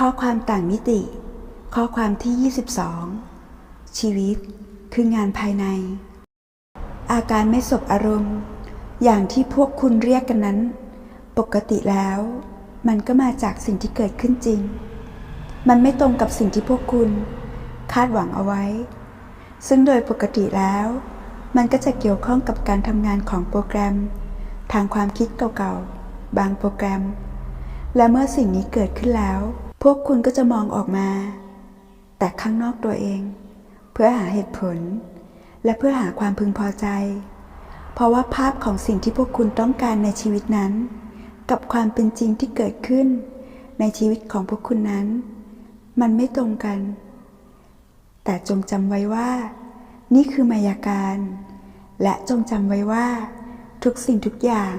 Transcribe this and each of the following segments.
ข้อความต่างมิติ ข้อความที่ 22 ชีวิตคืองานภายใน อาการไม่สบอารมณ์ อย่างที่พวกคุณเรียกกันนั้น ปกติแล้ว มันก็มาจากสิ่งที่เกิดขึ้นจริง มันไม่ตรงกับสิ่งที่พวกคุณคาดหวังเอาไว้ ซึ่งโดยปกติแล้ว มันก็จะเกี่ยวข้องกับการทำงานของโปรแกรม ทางความคิดเก่าๆ บางโปรแกรม และเมื่อสิ่งนี้เกิดขึ้นแล้ว วกคุณก็จะมองออกมา แต่ข้างนอกตัวเอง เพื่อหาเหตุผล และเพื่อหาความพึงพอใจ เพราะว่าภาพของสิ่งที่พวกคุณต้องการในชีวิตนั้น กับความเป็นจริงที่เกิดขึ้น ในชีวิตของพวกคุณนั้น มันไม่ตรงกัน แต่จงจำไว้ว่า นี่คือมายาการ และจงจำไว้ว่า ทุกสิ่งทุกอย่าง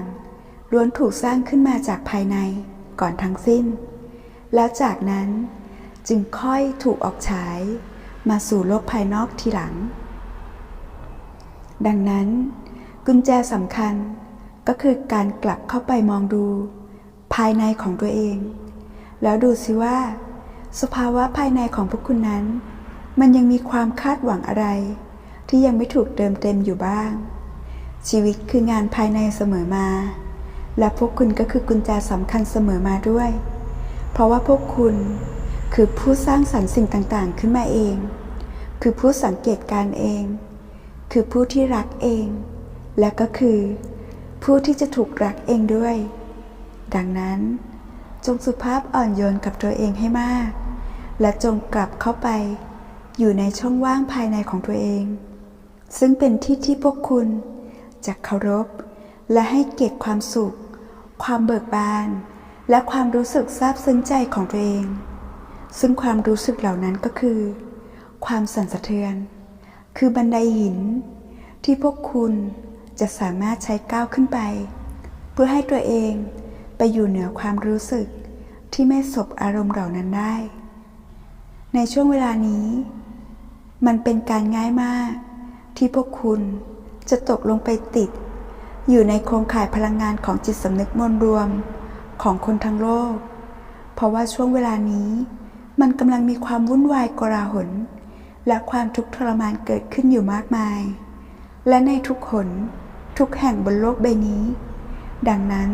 ล้วนถูกสร้างขึ้นมาจากภายในก่อนทั้งสิ้น แล้วจากนั้นจึงค่อยถูกออกฉายมาสู่โลกภายนอกทีหลัง ดังนั้นกุญแจสำคัญก็คือการกลับเข้าไปมองดู ภายในของตัวเอง แล้วดูสิว่า สภาวะภายในของพวกคุณนั้น มันยังมีความคาดหวังอะไร ที่ยังไม่ถูกเติมเต็มอยู่บ้าง ชีวิตคืองานภายในเสมอมา และพวกคุณก็คือกุญแจสำคัญเสมอมาด้วย เพราะว่าพวกคุณคือผู้สร้างสรรค์สิ่งต่างๆ ขึ้นมาเอง คือผู้สังเกตการเอง คือผู้ที่รักเอง และก็คือ ผู้ที่จะถูกรักเองด้วย ดังนั้น จงสุภาพอ่อนโยนกับตัวเองให้มาก และจงกลับเข้าไป อยู่ในช่องว่างภายในของตัวเอง ซึ่งเป็นที่ที่พวกคุณจะเคารพ และให้เกียรติความสุข ความเบิกบาน และความรู้สึกซาบซึ้งใจของตัวเอง ซึ่งความรู้สึกเหล่านั้นก็คือ ความสั่นสะเทือน คือบันไดหิน ที่พวกคุณจะสามารถใช้ก้าวขึ้นไป เพื่อให้ตัวเองไปอยู่เหนือความรู้สึกที่ไม่สบอารมณ์เหล่านั้นได้ ในช่วงเวลานี้ มันเป็นการง่ายมาก ที่พวกคุณจะตกลงไปติด อยู่ในโครงข่ายพลังงานของจิตสำนึกมวลรวม ของคนทั้งโลก เพราะว่าช่วงเวลานี้มันกำลังมีความวุ่นวายกลาหล และความทุกข์ทรมานเกิดขึ้นอยู่มากมาย และในทุกหนทุกแห่งบนโลกใบนี้ ดังนั้น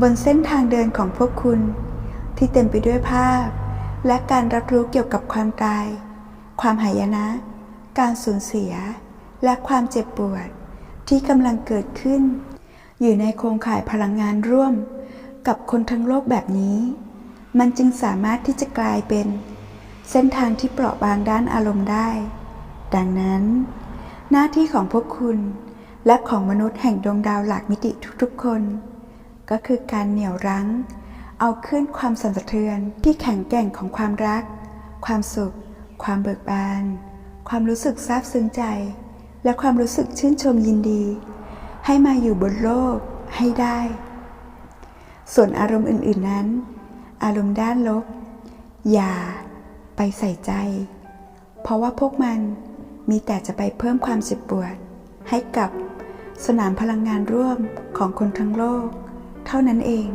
บนเส้นทางเดินของพวกคุณ ที่เต็มไปด้วยภาพ และการรับรู้เกี่ยวกับความตาย ความหายนะ การสูญเสีย และความเจ็บปวดที่กำลังเกิดขึ้น อยู่ในโครงข่ายพลังงานร่วม กับคนทั้งโลกแบบนี้ มันจึงสามารถที่จะกลายเป็น เส้นทางที่เปราะบางด้านอารมณ์ได้ ดังนั้น หน้าที่ของพวกคุณและของมนุษย์แห่งดวงดาวหลากมิติทุกๆคน ก็คือการเหนี่ยวรั้ง เอาขึ้นความสั่นสะเทือนที่แข็งแกร่งของความรัก ความสุข ความเบิกบาน ความรู้สึกซาบซึ้งใจ และความรู้สึกชื่นชมยินดี ให้มาอยู่บนโลกให้ได้ ส่วนอารมณ์อื่นๆนั้น อารมณ์ด้านลบ อย่าไปใส่ใจ เพราะว่าพวกมันมีแต่จะไปเพิ่มความเจ็บปวด ให้กับสนามพลังงานร่วมของคนทั้งโลก เท่านั้นเอง